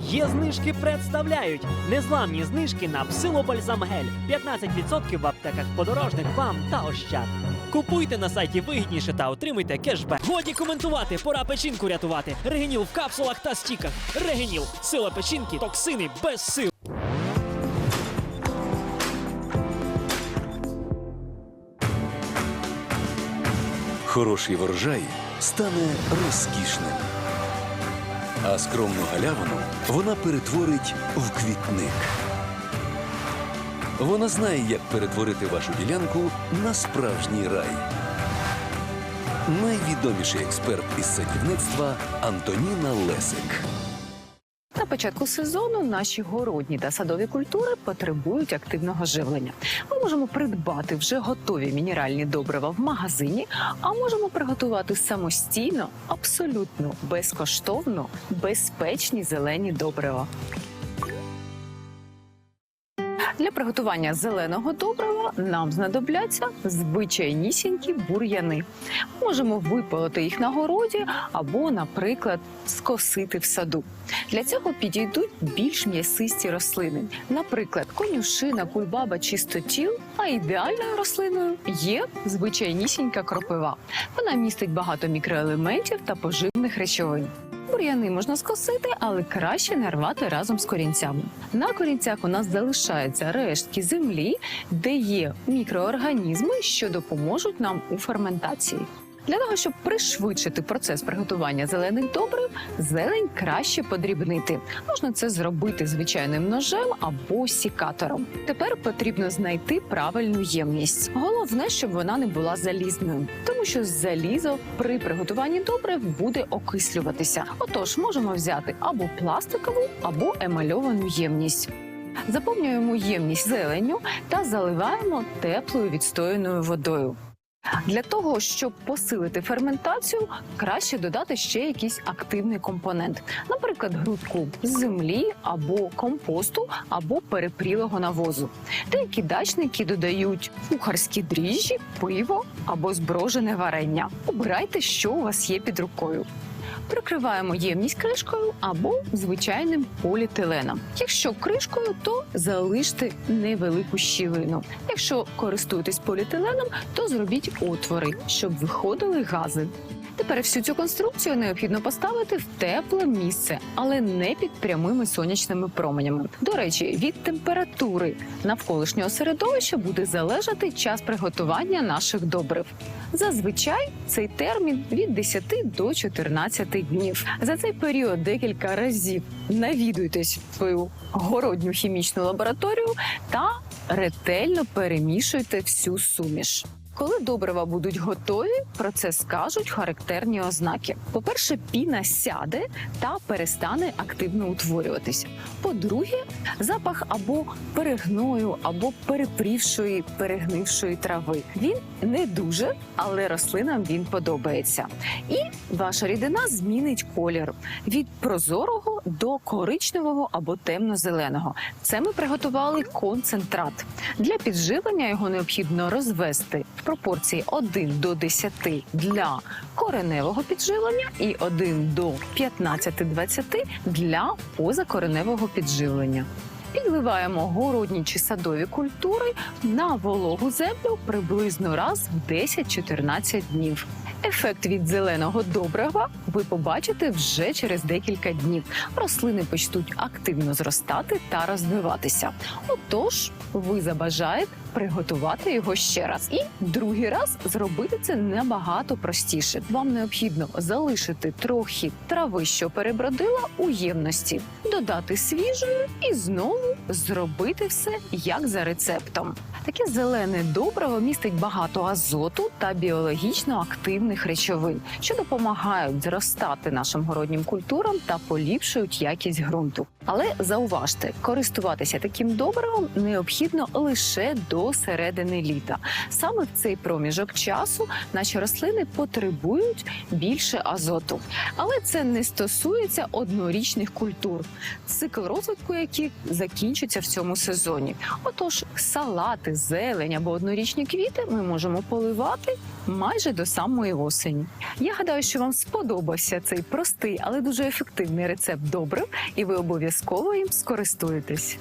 Є знижки представляють незламні знижки на псилобальзам гель. 15% в аптеках подорожник вам та ощад. Купуйте на сайті вигідніше та отримуйте кешбек. Годі коментувати, пора печінку рятувати. Регеніл в капсулах та стіках. Регеніл, сила печінки, токсини без сил. Хороший врожай стане розкішним. А скромну галявину вона перетворить в квітник. Вона знає, як перетворити вашу ділянку на справжній рай. Найвідоміший експерт із садівництва Антоніна Лесик. Початку сезону наші городні та садові культури потребують активного живлення. Ми можемо придбати вже готові мінеральні добрива в магазині, а можемо приготувати самостійно, абсолютно безкоштовно, безпечні зелені добрива. Для приготування зеленого добрива нам знадобляться звичайнісінькі бур'яни. Можемо випалити їх на городі або, наприклад, скосити в саду. Для цього підійдуть більш м'ясисті рослини, наприклад, конюшина, кульбаба чи стотіл. А ідеальною рослиною є звичайнісінька кропива. Вона містить багато мікроелементів та поживних речовин. Бур'яни можна скосити, але краще не рвати разом з корінцями. На корінцях у нас залишаються рештки землі, де є мікроорганізми, що допоможуть нам у ферментації. Для того, щоб пришвидшити процес приготування зелених добрив, зелень краще подрібнити. Можна це зробити звичайним ножем або сікатором. Тепер потрібно знайти правильну ємність. Головне, щоб вона не була залізною, тому що залізо при приготуванні добрив буде окислюватися. Отож, можемо взяти або пластикову, або емальовану ємність. Заповнюємо ємність зеленню та заливаємо теплою відстояною водою. Для того, щоб посилити ферментацію, краще додати ще якийсь активний компонент, наприклад, грудку землі або компосту, або перепрілого навозу. Деякі дачники додають кухарські дріжджі, пиво або зброжене варення. Обирайте, що у вас є під рукою. Прикриваємо ємність кришкою або звичайним поліетиленом. Якщо кришкою, то залиште невелику щілину. Якщо користуєтесь поліетиленом, то зробіть отвори, щоб виходили гази. Тепер всю цю конструкцію необхідно поставити в тепле місце, але не під прямими сонячними променями. До речі, від температури навколишнього середовища буде залежати час приготування наших добрив. Зазвичай цей термін від 10 до 14 днів. За цей період декілька разів навідуйтесь в свою городню хімічну лабораторію та ретельно перемішуйте всю суміш. Коли добрива будуть готові, про це скажуть характерні ознаки. По-перше, піна сяде та перестане активно утворюватися. По-друге, запах або перегною, або перепрівшої, перегнившої трави. Він не дуже, але рослинам він подобається. І ваша рідина змінить колір від прозорого до коричневого або темно-зеленого. Це ми приготували концентрат. Для підживлення його необхідно розвести в пропорції 1 до 10 для кореневого підживлення і 1 до 15-20 для позакореневого підживлення. Підливаємо городні чи садові культури на вологу землю приблизно раз в 10-14 днів. Ефект від зеленого добрива ви побачите вже через декілька днів. Рослини почнуть активно зростати та розвиватися. Отож, ви забажаєте приготувати його ще раз. І другий раз зробити це набагато простіше. Вам необхідно залишити трохи трави, що перебродила у ємності, додати свіжої і знову зробити все як за рецептом. Таке зелене добриво містить багато азоту та біологічно активних речовин, що допомагають зростати нашим городнім культурам та поліпшують якість ґрунту. Але зауважте, користуватися таким добривом необхідно лише до середини літа. Саме в цей проміжок часу наші рослини потребують більше азоту. Але це не стосується однорічних культур, цикл розвитку яких закінчиться в цьому сезоні. Отож, салати, зелень або однорічні квіти ми можемо поливати майже до самої осені. Я гадаю, що вам сподобався цей простий, але дуже ефективний рецепт добрив, і ви обов'язково їм скористуєтесь.